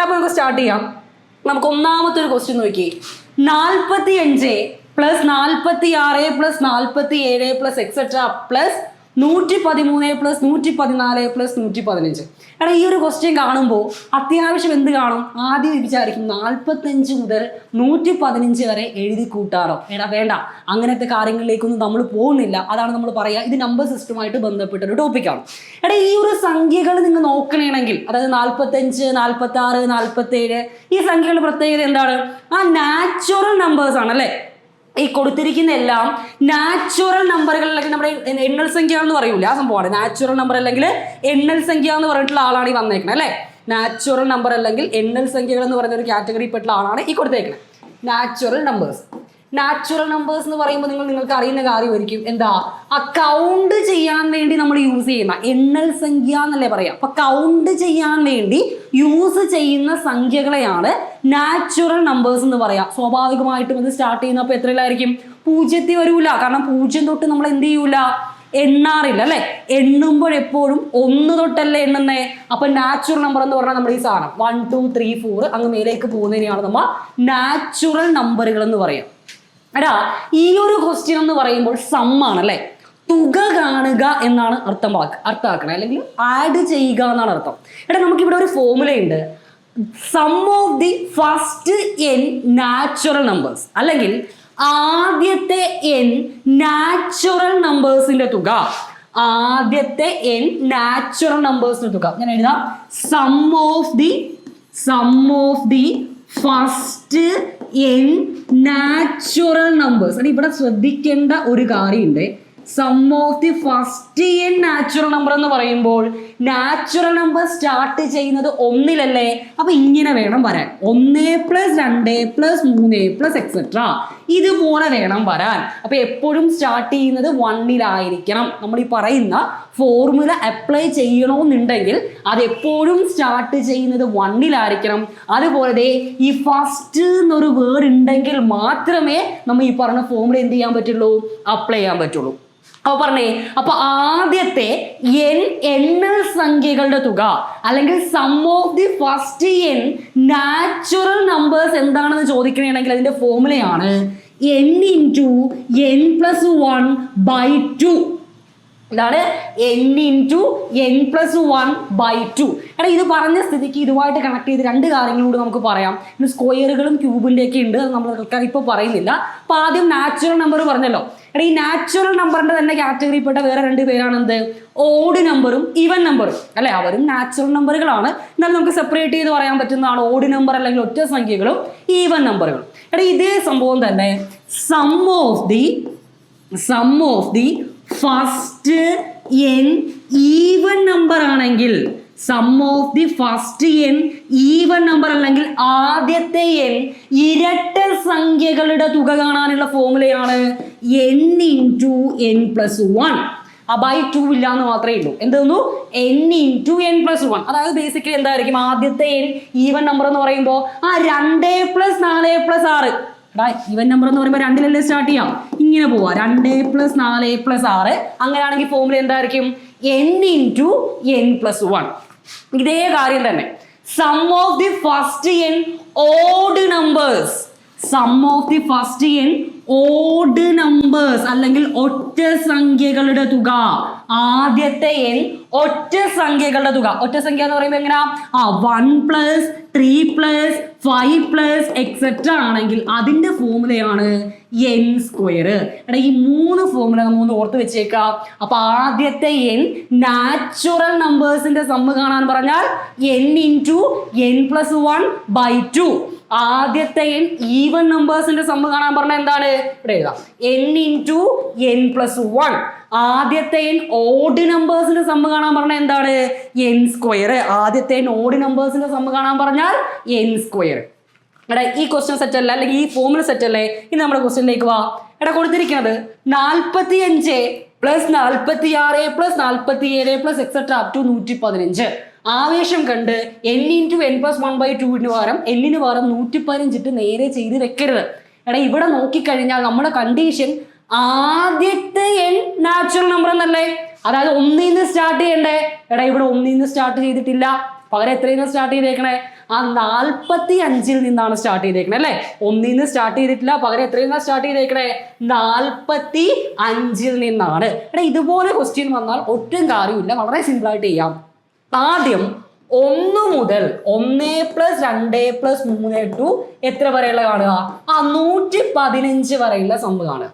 അപ്പൊ നമുക്ക് സ്റ്റാർട്ട് ചെയ്യാം. നമുക്ക് ഒന്നാമത്തെ ഒരു ക്വസ്റ്റ്യൻ നോക്കി. നാൽപ്പത്തി അഞ്ച് പ്ലസ് നാൽപ്പത്തി ആറ് പ്ലസ് നാൽപ്പത്തി ഏഴ് പ്ലസ് എക്സെട്ര പ്ലസ് നൂറ്റി പതിമൂന്ന് പ്ലസ് നൂറ്റി പതിനാല് പ്ലസ് നൂറ്റി പതിനഞ്ച് എടാ ഈ ഒരു ക്വസ്റ്റ്യൻ കാണുമ്പോൾ അത്യാവശ്യം എന്ത് കാണും? ആദ്യം വിചാരിക്കും നാൽപ്പത്തഞ്ച് മുതൽ നൂറ്റി പതിനഞ്ച് വരെ എഴുതി കൂട്ടാറോ എടാ വേണ്ട. അങ്ങനത്തെ കാര്യങ്ങളിലേക്കൊന്നും നമ്മൾ പോകുന്നില്ല. അതാണ് നമ്മൾ പറയുക. ഇത് നമ്പർ സിസ്റ്റമായിട്ട് ബന്ധപ്പെട്ട ഒരു ടോപ്പിക്കാണ് എടാ ഈ ഒരു സംഖ്യകൾ നിങ്ങൾ നോക്കണമെങ്കിൽ അതായത് നാൽപ്പത്തഞ്ച് നാൽപ്പത്തി ആറ് നാൽപ്പത്തി ഏഴ് ഈ സംഖ്യകളുടെ പ്രത്യേകത എന്താണ്? ആ നാച്ചുറൽ നമ്പേഴ്സ് ആണ് അല്ലേ ഈ കൊടുത്തിരിക്കുന്ന എല്ലാം നാച്ചുറൽ നമ്പറുകളിലൊക്കെ നമ്മുടെ എണ്ണൽ സംഖ്യ എന്ന് പറയൂല ആ സംഭവമാണ്. നാച്ചുറൽ നമ്പർ അല്ലെങ്കിൽ എണ്ണൽ സംഖ്യ എന്ന് പറഞ്ഞിട്ടുള്ള ആളാണ് ഈ വന്നേക്കുന്നത് അല്ലേ? നാച്ചുറൽ നമ്പർ അല്ലെങ്കിൽ എണ്ണൽ സംഖ്യകൾ എന്ന് പറഞ്ഞ ഒരു കാറ്റഗറി പെട്ടുള്ള ആളാണ് ഈ കൊടുത്തേക്കുന്നത് നാച്ചുറൽ നമ്പേഴ്സ് നാച്ചുറൽ നമ്പേഴ്സ് എന്ന് പറയുമ്പോൾ നിങ്ങൾ നിങ്ങൾക്ക് അറിയുന്ന കാര്യമായിരിക്കും. എന്താ? ആ കൗണ്ട് ചെയ്യാൻ വേണ്ടി നമ്മൾ യൂസ് ചെയ്യുന്ന എണ്ണൽ സംഖ്യ എന്നല്ലേ പറയാം. അപ്പൊ കൗണ്ട് ചെയ്യാൻ വേണ്ടി യൂസ് ചെയ്യുന്ന സംഖ്യകളെയാണ് നാച്ചുറൽ നമ്പേഴ്സ് എന്ന് പറയാം. സ്വാഭാവികമായിട്ടും ഇത് സ്റ്റാർട്ട് ചെയ്യുന്ന ചെയ്യുന്നപ്പോൾ എത്രയിലായിരിക്കും? പൂജ്യത്തിൽ വരൂല. കാരണം പൂജ്യം തൊട്ട് നമ്മൾ എന്ത് ചെയ്യൂല? എണ്ണാറില്ല അല്ലെ? എണ്ണുമ്പോഴെപ്പോഴും ഒന്ന് തൊട്ടല്ലേ എണ്ണുന്നേ. അപ്പൊ നാച്ചുറൽ നമ്പർ എന്ന് പറഞ്ഞാൽ നമ്മുടെ ഈ സാധനം വൺ ടു ത്രീ ഫോർ അങ്ങ് മേലേക്ക് പോകുന്നതിനെയാണ് നമ്മൾ നാച്ചുറൽ നമ്പറുകൾ എന്ന് പറയാം. എടാ ഈ ഒരു ക്വസ്റ്റ്യൻ എന്ന് പറയുമ്പോൾ സമ്മാണ് അല്ലേ തുക കാണുക എന്നാണ് അർത്ഥം വാക്ക് അർത്ഥമാക്കണേ. അല്ലെങ്കിൽ ആഡ് ചെയ്യുക എന്നാണ് അർത്ഥം. എടാ നമുക്കിവിടെ ഒരു ഫോർമുലയുണ്ട് sum of the first n natural numbers അല്ലെങ്കിൽ ആദ്യത്തെ എൻ നാച്ചുറൽ നമ്പേഴ്സിന്റെ തുക. ആദ്യത്തെ എൻ നാച്ചുറൽ നമ്പേഴ്സിന്റെ തുക. ഞാൻ എഴുതാം. Sum of the sum of the first n natural numbers ഇവിടെ ശ്രദ്ധിക്കേണ്ട ഒരു കാര്യമുണ്ട്. Sum of the first year natural number എന്ന് പറയുമ്പോൾ നാച്ചുറൽ നമ്പർ സ്റ്റാർട്ട് ചെയ്യുന്നത് ഒന്നിലല്ലേ? അപ്പൊ ഇങ്ങനെ വേണം വരാൻ. ഒന്ന് പ്ലസ് രണ്ട് പ്ലസ് മൂന്ന് പ്ലസ് എക്സെട്ര ഇതുപോലെ വേണം വരാൻ. അപ്പൊ എപ്പോഴും സ്റ്റാർട്ട് ചെയ്യുന്നത് വണ്ണിലായിരിക്കണം നമ്മൾ ഈ പറയുന്ന ഫോർമുല അപ്ലൈ ചെയ്യണമെന്നുണ്ടെങ്കിൽ അത് എപ്പോഴും സ്റ്റാർട്ട് ചെയ്യുന്നത് വണ്ണിലായിരിക്കണം അതുപോലെ ഈ ഫസ്റ്റ് എന്നൊരു വേർഡ് ഉണ്ടെങ്കിൽ മാത്രമേ നമ്മൾ ഈ പറഞ്ഞ ഫോർമുല എന്ത് ചെയ്യാൻ പറ്റുള്ളൂ? അപ്ലൈ ചെയ്യാൻ പറ്റുള്ളൂ. അപ്പൊ പറഞ്ഞേ അപ്പൊ ആദ്യത്തെ എൻ എണ്ണൽ സംഖ്യകളുടെ തുക അല്ലെങ്കിൽ sum of the first n natural numbers എന്താണെന്ന് ചോദിക്കണമെങ്കിൽ അതിന്റെ ഫോർമുലയാണ് n into n plus one by two ഇതാണ് n into n plus one by two എടാ ഇത് പറഞ്ഞ സ്ഥിതിക്ക് ഇതുമായിട്ട് കണക്ട് ചെയ്ത് രണ്ട് കാര്യങ്ങളും കൂടി നമുക്ക് പറയാം. ഇന്ന് സ്ക്വയറുകളും ക്യൂബിന്റെ ഒക്കെ ഉണ്ട് അത് നമ്മൾ ഇപ്പോൾ പറയുന്നില്ല. അപ്പോൾ ആദ്യം നാച്ചുറൽ നമ്പർ പറഞ്ഞല്ലോ. എടാ ഈ നാച്ചുറൽ നമ്പറിന്റെ തന്നെ കാറ്റഗറിപ്പെട്ട വേറെ രണ്ട് പേരാണ് എന്ത്? ഓഡ് നമ്പറും ഇവൻ നമ്പറും അല്ലേ? അവരും നാച്ചുറൽ നമ്പറുകളാണ് എന്നാലും നമുക്ക് സെപ്പറേറ്റ് ചെയ്ത് പറയാൻ പറ്റുന്നതാണ് ഓഡ് നമ്പർ അല്ലെങ്കിൽ ഒറ്റ സംഖ്യകളും ഈവൻ നമ്പറുകളും എടാ ഇതേ സംഭവം തന്നെ sum of the sum of the first n even number ആണെങ്കിൽ sum of the first n even number അല്ലെങ്കിൽ ആദ്യത്തെ എൻ ഇരട്ട സംഖ്യകളുടെ തുക കാണാനുള്ള ഫോർമുലയാണ് n in two n plus one by two ഇല്ല എന്ന് മാത്രമേ ഉള്ളൂ. എന്തെന്നു n in two n plus one അതായത് ബേസിക്കലി എന്തായിരിക്കും? ആദ്യത്തെ എൻ ഈവൻ നമ്പർ എന്ന് പറയുമ്പോൾ ആ രണ്ട് പ്ലസ് നാല് പ്ലസ് ആറ്. ഈവൻ നമ്പർ എന്ന് പറയുമ്പോൾ രണ്ടിലല്ലേ സ്റ്റാർട്ട് ചെയ്യാം. ഇങ്ങനെ പോവാ. രണ്ട് എ പ്ലസ് നാല് എ പ്ലസ് ആറ്. അങ്ങനെയാണെങ്കിൽ ഫോമിൽ എന്തായിരിക്കും? N into n plus one ഇതേ കാര്യം തന്നെ. Sum of the first n odd numbers sum of the first n odd numbers അല്ലെങ്കിൽ ഒറ്റ സംഖ്യകളുടെ തുക. ആദ്യത്തെ എൻ ഒറ്റ സംഖ്യകളുടെ തുക. ഒറ്റ സംഖ്യ എന്ന് പറയുമ്പോൾ എങ്ങനെയാ ആ one plus three plus five plus etcetera ആണെങ്കിൽ അതിന്റെ ഫോമുലയാണ് എൻ സ്ക്വയർ എടാ ഈ മൂന്ന് ഫോമുല ഒന്ന് ഓർത്ത് വെച്ചേക്കാം. അപ്പൊ ആദ്യത്തെ എൻ നാച്ചുറൽ നമ്പേഴ്സിന്റെ സമ്മ് കാണാൻ പറഞ്ഞാൽ n in two n plus one by two ആദ്യത്തെ എൻ ഈവൻ നമ്പേഴ്സിന്റെ സമ്മ് കാണാൻ പറഞ്ഞ എന്താണ്? ഇവിടെ എഴുതാം. N into n plus one ആദ്യത്തെ എൻ ഓഡ് നമ്പേഴ്സിന്റെ സമ്മ് കാണാൻ പറഞ്ഞ എന്താണ്? എൻ സ്ക്വയർ ആദ്യത്തെ എൻ ഓഡ് നമ്പേഴ്സിന്റെ സമ്മ് കാണാൻ പറഞ്ഞാൽ എൻ സ്ക്വയർ എടാ ഈ ക്വസ്റ്റ്യൻ സെറ്റ് അല്ല? അല്ലെങ്കിൽ ഈ ഫോമുല സെറ്റ് അല്ലേ? ഇനി നമ്മുടെ ക്വസ്റ്റ്യനിലേക്ക് വാ. എടാ കൊടുത്തിരിക്കുന്നത് നാൽപ്പത്തി അഞ്ച് പ്ലസ് നാൽപ്പത്തി ആറ് പ്ലസ് നാൽപ്പത്തി ഏഴ് പ്ലസ് എക്സെട്ര അപ് ടു നൂറ്റി പതിനഞ്ച് ആവേശം കണ്ട് n into n plus one by ടുവിന് പകരം എന്നിന് പകരം നൂറ്റി പതിനഞ്ചിട്ട് നേരെ ചെയ്ത് വെക്കരുത്. എടാ ഇവിടെ നോക്കിക്കഴിഞ്ഞാൽ നമ്മുടെ കണ്ടീഷൻ ആദ്യത്തെ എൻ നാച്ചുറൽ നമ്പർ എന്നല്ലേ? അതായത് ഒന്നിൽ നിന്ന് സ്റ്റാർട്ട് ചെയ്യണ്ടേ? എടാ ഇവിടെ ഒന്നിൽ നിന്ന് സ്റ്റാർട്ട് ചെയ്തിട്ടില്ല. പകരം എത്രയിൽ നിന്ന് സ്റ്റാർട്ട് ചെയ്തേക്കണേ? ആ നാൽപ്പത്തി അഞ്ചിൽ നിന്നാണ് സ്റ്റാർട്ട് ചെയ്തേക്കണേ അല്ലേ? ഒന്നിൽ നിന്ന് സ്റ്റാർട്ട് ചെയ്തിട്ടില്ല പകരം എത്രയിൽ നിന്നാണ് സ്റ്റാർട്ട് ചെയ്തേക്കണേ? നാൽപ്പത്തി അഞ്ചിൽ നിന്നാണ്. എടാ ഇതുപോലെ ക്വസ്റ്റ്യൻ വന്നാൽ ഒട്ടും കാര്യമില്ല. വളരെ സിമ്പിളായിട്ട് ചെയ്യാം. ആദ്യം ഒന്ന് മുതൽ ഒന്ന് പ്ലസ് രണ്ട് പ്ലസ് മൂന്ന് ടു എത്ര വരെയുള്ള കാണുക? ആ നൂറ്റി പതിനഞ്ച് വരെയുള്ള സംഭവം കാണുക.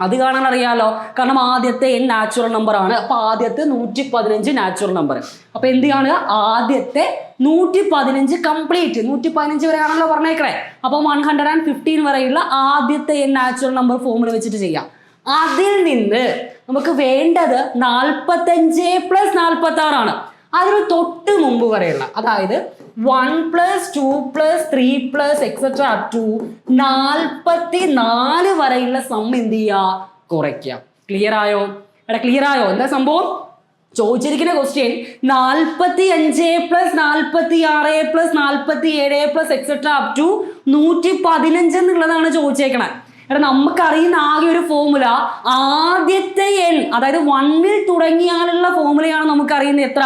അത് കാണാൻ അറിയാലോ? കാരണം ആദ്യത്തെ എൻ നാച്ചുറൽ നമ്പർ ആണ്. അപ്പൊ ആദ്യത്തെ നൂറ്റി പതിനഞ്ച് നാച്ചുറൽ നമ്പർ അപ്പൊ എന്ത് കാണുക? ആദ്യത്തെ നൂറ്റി പതിനഞ്ച് കംപ്ലീറ്റ് നൂറ്റി പതിനഞ്ച് വരെ ആണല്ലോ പറഞ്ഞേക്കണേ. അപ്പൊ വൺ ഹൺഡ്രഡ് ആൻഡ് ഫിഫ്റ്റീൻ വരെയുള്ള ആദ്യത്തെ എൻ നാച്ചുറൽ നമ്പർ ഫോമിൽ വെച്ചിട്ട് ചെയ്യാം. അതിൽ നിന്ന് നമുക്ക് വേണ്ടത് നാൽപ്പത്തഞ്ച് പ്ലസ് നാൽപ്പത്തി ആറാണ് അതിന് തൊട്ട് മുമ്പ് വരെയുള്ള അതായത് one plus two plus three plus etcetera up to നാൽപ്പത്തി നാല് വരെയുള്ള സം എന്ത് ചെയ്യുക? കുറയ്ക്കുക. ക്ലിയർ ആയോ? എടാ ക്ലിയർ ആയോ? എന്താ സംഭവം? ചോദിച്ചിരിക്കുന്ന ക്വസ്റ്റ്യൻ നാൽപ്പത്തി അഞ്ച് പ്ലസ് നാൽപ്പത്തി ആറ് പ്ലസ് നാൽപ്പത്തി ഏഴ് പ്ലസ് എക്സെട്ര അപ് ടു നൂറ്റി പതിനഞ്ച് എന്നുള്ളതാണ് ചോദിച്ചേക്കണേ. എടാ നമുക്കറിയുന്ന ആകെ ഒരു ഫോമുല ആദ്യത്തെ എൻ അതായത് വണ്ണിൽ തുടങ്ങിയാലുള്ള ഫോമുലയാണ് നമുക്കറിയുന്നത് എത്ര?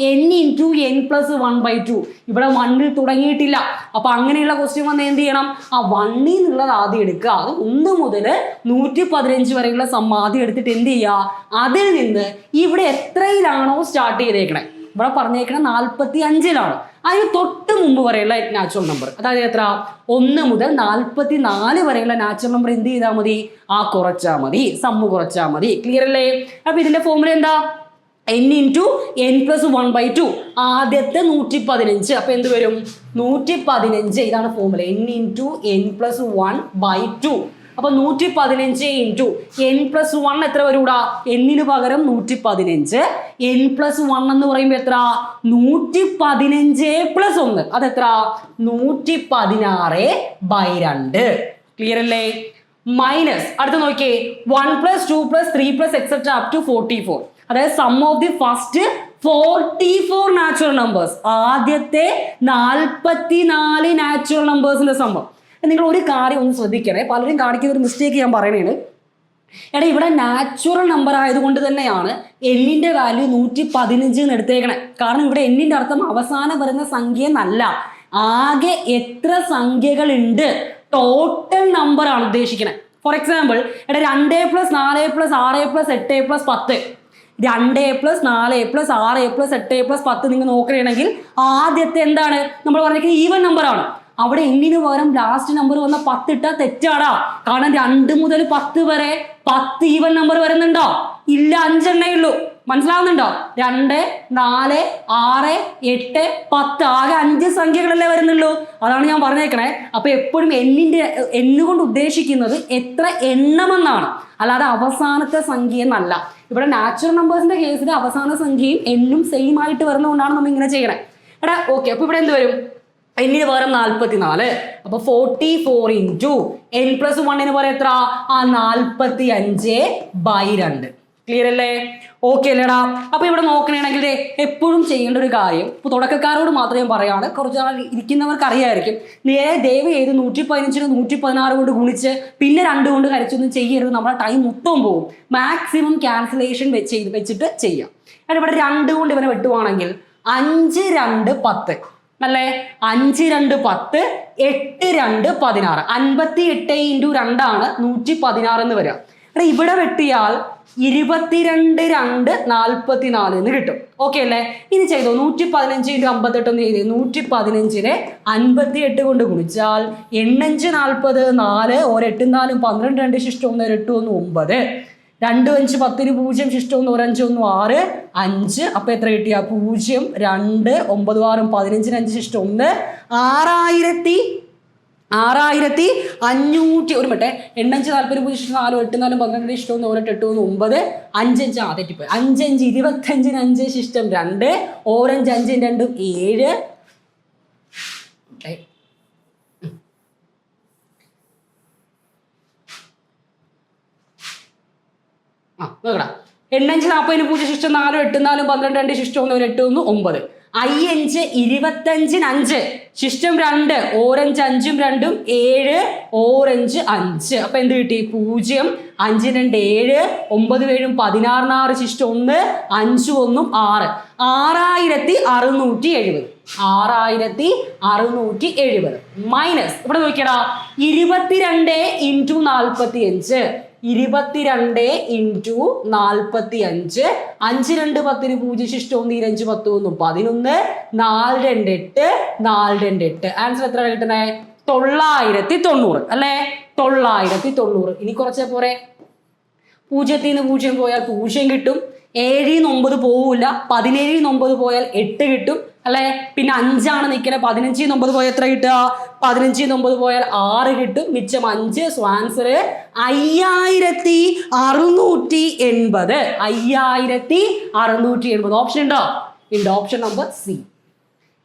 N in two n plus one by two ഇവിടെ വണ്ണിൽ തുടങ്ങിയിട്ടില്ല. അപ്പൊ അങ്ങനെയുള്ള ക്വസ്റ്റ്യൻ വന്ന് എന്ത് ചെയ്യണം? ആ വണ്ണിൽ നിന്നുള്ളത് ആദ്യം എടുക്കുക. അത് ഒന്ന് മുതൽ നൂറ്റി പതിനഞ്ച് വരെയുള്ള സമ്മാദ്യം എടുത്തിട്ട് എന്ത് ചെയ്യുക? അതിൽ നിന്ന് ഇവിടെ എത്രയിലാണോ സ്റ്റാർട്ട് ചെയ്തേക്കണേ? ഇവിടെ പറഞ്ഞേക്കണ നാൽപ്പത്തി അഞ്ചിലാണ് അതിന് തൊട്ട് മുമ്പ് വരെയുള്ള നാച്ചുറൽ നമ്പർ അതായത് എത്ര? ഒന്ന് മുതൽ നാൽപ്പത്തി നാല് വരെയുള്ള നാച്ചുറൽ നമ്പർ എന്ത് ചെയ്താൽ മതി? ആ കുറച്ചാൽ മതി. സമ്മ് കുറച്ചാൽ മതി. ക്ലിയർ അല്ലേ? അപ്പൊ ഇതിന്റെ ഫോമുല എന്താ? N into n plus one by two ആദ്യത്തെ നൂറ്റി പതിനഞ്ച് അപ്പൊ എന്ത് വരും? നൂറ്റി പതിനഞ്ച് ഇതാണ് formula n into n plus one by two അപ്പൊ നൂറ്റി പതിനഞ്ച് ഇന്റു എൻ പ്ലസ് വൺ എത്ര വരൂടാ? എന്നിന് പകരം നൂറ്റി പതിനഞ്ച് എൻ പ്ലസ് വൺ എന്ന് പറയുമ്പോൾ എത്ര നൂറ്റി പതിനഞ്ച് പ്ലസ് ഒന്ന്. അതെത്ര നൂറ്റി പതിനാറ് ബൈ രണ്ട്. ക്ലിയർ അല്ലേ? മൈനസ് അടുത്ത് നോക്കിയേ. One plus two plus three plus etcetera up to forty four അതായത് sum of the first forty four natural numbers ആദ്യത്തെ നാൽപ്പത്തി നാല് നാച്ചുറൽ നമ്പേഴ്സിന്റെ സംഭവം നിങ്ങൾ ഒരു കാര്യം ഒന്ന് ശ്രദ്ധിക്കണേ. പലരും കാണിക്കുന്ന ഒരു മിസ്റ്റേക്ക് ഞാൻ പറയണേണ്. എടാ ഇവിടെ നാച്ചുറൽ നമ്പർ ആയതുകൊണ്ട് തന്നെയാണ് എല്ലിന്റെ വാല്യൂ നൂറ്റി പതിനഞ്ച് എന്ന് എടുത്തേക്കണേ. കാരണം ഇവിടെ എല്ലിന്റെ അർത്ഥം അവസാനം വരുന്ന സംഖ്യ എന്നല്ല ആകെ എത്ര സംഖ്യകളുണ്ട്? ടോട്ടൽ നമ്പർ ആണ് ഉദ്ദേശിക്കുന്നത് ഫോർ എക്സാമ്പിൾ എടാ രണ്ട് പ്ലസ് നാല് പ്ലസ് ആറ് പ്ലസ് എട്ട് പ്ലസ് പത്ത്. രണ്ട് പ്ലസ് നാല് പ്ലസ് ആറ് പ്ലസ് എട്ട് പ്ലസ് പത്ത് നിങ്ങൾ നോക്കുകയാണെങ്കിൽ ആദ്യത്തെ എന്താണ്? നമ്മൾ പറഞ്ഞിരിക്കുന്നത് ഈവൻ ആണ്. അവിടെ എന്നിന് പകരം ലാസ്റ്റ് നമ്പർ വന്ന പത്ത് ഇട്ടാ തെറ്റാടാ. കാരണം രണ്ട് മുതൽ പത്ത് വരെ പത്ത് ഈവൻ നമ്പർ വരുന്നുണ്ടോ? ഇല്ല അഞ്ചെണ്ണേ ഉള്ളൂ. മനസ്സിലാവുന്നുണ്ടോ? രണ്ട് നാല് ആറ് എട്ട് പത്ത്. ആകെ അഞ്ച് സംഖ്യകളല്ലേ വരുന്നുള്ളൂ. അതാണ് ഞാൻ പറഞ്ഞേക്കണേ. അപ്പൊ എപ്പോഴും എന്നിന്റെ എന്നുകൊണ്ട് ഉദ്ദേശിക്കുന്നത് എത്ര എണ്ണമെന്നാണ്. അല്ലാതെ അവസാനത്തെ സംഖ്യ എന്നല്ല. ഇവിടെ നാച്ചുറൽ നമ്പേഴ്സിന്റെ കേസിൽ അവസാന സംഖ്യയും എന്നും സെയിം ആയിട്ട് വരുന്നതുകൊണ്ടാണ് നമ്മൾ ഇങ്ങനെ ചെയ്യണേ. എടാ ഓക്കെ അപ്പൊ ഇവിടെ എന്ത് വരും? എന്നിന് പകരം നാൽപ്പത്തി നാല് അപ്പൊ forty four into n plus വണ്ണിന് പകരം എത്ര ആ നാൽപ്പത്തി അഞ്ച് ബൈ രണ്ട്. ക്ലിയർ അല്ലേ? ഓക്കെ അല്ലേടാ. അപ്പൊ ഇവിടെ നോക്കണമെങ്കിൽ എപ്പോഴും ചെയ്യേണ്ട ഒരു കാര്യം ഇപ്പൊ തുടക്കക്കാരോട് മാത്രം ഞാൻ പറയാണ് കുറച്ച് നാൾ ഇരിക്കുന്നവർക്ക് അറിയായിരിക്കും. നേരെ ദയവ് ചെയ്ത് നൂറ്റി പതിനഞ്ചിന് നൂറ്റി പതിനാറ് കൊണ്ട് ഗുണിച്ച് പിന്നെ രണ്ട് കൊണ്ട് കരിച്ചൊന്നും ചെയ്യരുത്. നമ്മുടെ ടൈം മൊത്തം പോകും. മാക്സിമം ക്യാൻസലേഷൻ വെച്ച് വെച്ചിട്ട് ചെയ്യാം. കാരണം ഇവിടെ രണ്ട് കൊണ്ട് ഇവനെ വെട്ടുവാണെങ്കിൽ അഞ്ച് രണ്ട് പത്ത്. അല്ലേ? അഞ്ച് രണ്ട് പത്ത് എട്ട് രണ്ട് പതിനാറ്. അൻപത്തി എട്ട് ഇന്റു രണ്ടാണ് നൂറ്റി പതിനാറ് എന്ന് വരിക. എടാ ഇവിടെ വെട്ടിയാൽ ഇരുപത്തിരണ്ട് രണ്ട് നാൽപ്പത്തി നാല് എന്ന് കിട്ടും. ഓക്കെ അല്ലേ? ഇനി ചെയ്തോ നൂറ്റി പതിനഞ്ച് ഇന്റു അമ്പത്തെട്ട് ഒന്ന് ചെയ്തേ നൂറ്റി പതിനഞ്ചിനെ അൻപത്തി എട്ട് കൊണ്ട് ഗുണിച്ചാൽ എണ്ണഞ്ച് നാൽപ്പത് നാല് ഒരെട്ടും നാലും പന്ത്രണ്ട് രണ്ട് ശിഷ്ടം ഒന്ന് എട്ട് ഒന്ന് ഒമ്പത്. രണ്ട് അഞ്ച് പത്തിന് പൂജ്യം ശിഷ്ടം ഒന്ന് ഒരഞ്ച് ഒന്ന് ആറ് അഞ്ച്. അപ്പം എത്ര കിട്ടിയ? പൂജ്യം രണ്ട് ഒമ്പത് ആറും പതിനഞ്ചിന് അഞ്ച് ശിഷ്ടം ഒന്ന്. ആറായിരത്തി ആറായിരത്തി അഞ്ഞൂറ്റി ഒരു മട്ടെ എണ്ണഞ്ച് നാൽപ്പത് പൂജ്യം ശിഷ്ടം നാലും എട്ട് നാലും പന്ത്രണ്ട് ശിഷ്ടം ഒന്ന് ഒരെട്ട് എട്ട് ഒന്ന് ഒമ്പത്. അഞ്ചഞ്ച് ആ തെറ്റിപ്പോയി. അഞ്ചഞ്ച് ഇരുപത്തഞ്ചിന് അഞ്ച് ശിഷ്ടം രണ്ട്. ഓറഞ്ച് അഞ്ചും രണ്ടും ഏഴ്. ഏ, ആ നോക്കടാ. എണ്ണഞ്ച് നാൽപ്പതിന് പൂജ്യ ശിഷ്ടം നാലും എട്ട് നാലും പന്ത്രണ്ട് രണ്ട് ശിഷ്ടം ഒന്ന് എട്ട് ഒന്ന് ഒമ്പത്. ഐ അഞ്ച് ഇരുപത്തഞ്ചിന് അഞ്ച്. ശിഷ്ടം രണ്ട് ഓറഞ്ച് അഞ്ചും രണ്ടും ഏഴ് ഓറഞ്ച് അഞ്ച്. അപ്പൊ എന്ത് കിട്ടി? പൂജ്യം അഞ്ച് രണ്ട് ഏഴ് ഒമ്പത് ഏഴും പതിനാറിന് ആറ് ശിഷ്ടം ഒന്ന് അഞ്ചും ഒന്നും ആറ്. ആറായിരത്തി അറുന്നൂറ്റി എഴുപത്. ആറായിരത്തി അറുന്നൂറ്റി എഴുപത്. മൈനസ് ഇവിടെ നോക്കിയടാ. ഇരുപത്തിരണ്ട് ഇന്റു നാൽപ്പത്തി അഞ്ച് ഇരുപത്തിരണ്ട് ഇന്റു നാൽപ്പത്തി അഞ്ച് അഞ്ച് രണ്ട് പത്തിന് പൂജ്യം ശിഷ്ടം നീരഞ്ച് പത്ത് ഒന്ന്. പതിനൊന്ന് നാല് രണ്ട് എട്ട് നാല് രണ്ട് എട്ട്. ആൻസർ എത്ര കിട്ടണേ തൊള്ളായിരത്തി തൊണ്ണൂറ് അല്ലേ? തൊള്ളായിരത്തി തൊണ്ണൂറ് ഇനി കുറച്ചേ പോരെ. പൂജ്യത്തിൽ നിന്ന് പൂജ്യം പോയാൽ പൂജ്യം കിട്ടും. ഏഴിൽ നിന്ന് ഒമ്പത് പോവില്ല പതിനേഴിൽ നിന്ന് ഒമ്പത് പോയാൽ എട്ട് കിട്ടും. അല്ലെ? പിന്നെ അഞ്ചാണ് നിൽക്കുന്നത് പതിനഞ്ചിൽ നിന്ന് ഒമ്പത് പോയാൽ എത്ര കിട്ടുക? പതിനഞ്ചിൽ നിന്ന് ഒമ്പത് പോയാൽ ആറ് കിട്ടും. മിച്ചം അഞ്ച്. സോ ആൻസർ അയ്യായിരത്തി അറുന്നൂറ്റി എൺപത്. അയ്യായിരത്തി അറുന്നൂറ്റി എൺപത്. ഓപ്ഷൻ ഉണ്ടോ? ഉണ്ട് ഓപ്ഷൻ നമ്പർ സി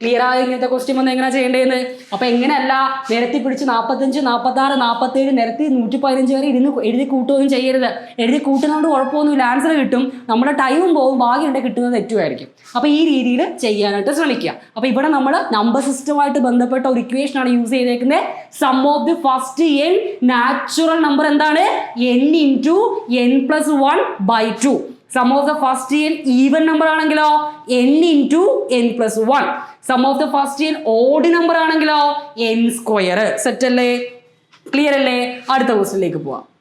ക്ലിയർ ആയി ഇങ്ങനത്തെ ക്വസ്റ്റ്യൻ വന്ന് എങ്ങനെ ചെയ്യേണ്ടതെന്ന് അപ്പൊ എങ്ങനെയല്ല നിരത്തി പിടിച്ച് നാൽപ്പത്തഞ്ച് നാൽപ്പത്തി ആറ് നാൽപ്പത്തി ഏഴ് നിരത്തി നൂറ്റി പതിനഞ്ച് വരെ ഇരുന്ന് എഴുതി കൂട്ടുകയും ചെയ്യരുത്. എഴുതി കൂട്ടുന്നതുകൊണ്ട് കുഴപ്പമൊന്നുമില്ല. ആൻസർ കിട്ടും. നമ്മുടെ ടൈമും പോകും. ഭാഗ്യമുണ്ട് കിട്ടുന്നത് തെറ്റുമായിരിക്കും. അപ്പൊ ഈ രീതിയിൽ ചെയ്യാനായിട്ട് ശ്രമിക്കുക. അപ്പൊ ഇവിടെ നമ്മൾ നമ്പർ സിസ്റ്റമായിട്ട് ബന്ധപ്പെട്ട ഒരു ഇക്വേഷൻ ആണ് യൂസ് ചെയ്തേക്കുന്നത് sum of the first n natural number എന്താണ്? N in two n plus one by two sum of the first year even number ആണെങ്കിലോ? N in two n plus one sum of the first year odd number ആണെങ്കിലോ? N square set അല്ലേ? Clear അല്ലേ? അടുത്ത ക്വസ്റ്റിലേക്ക് പോവാം.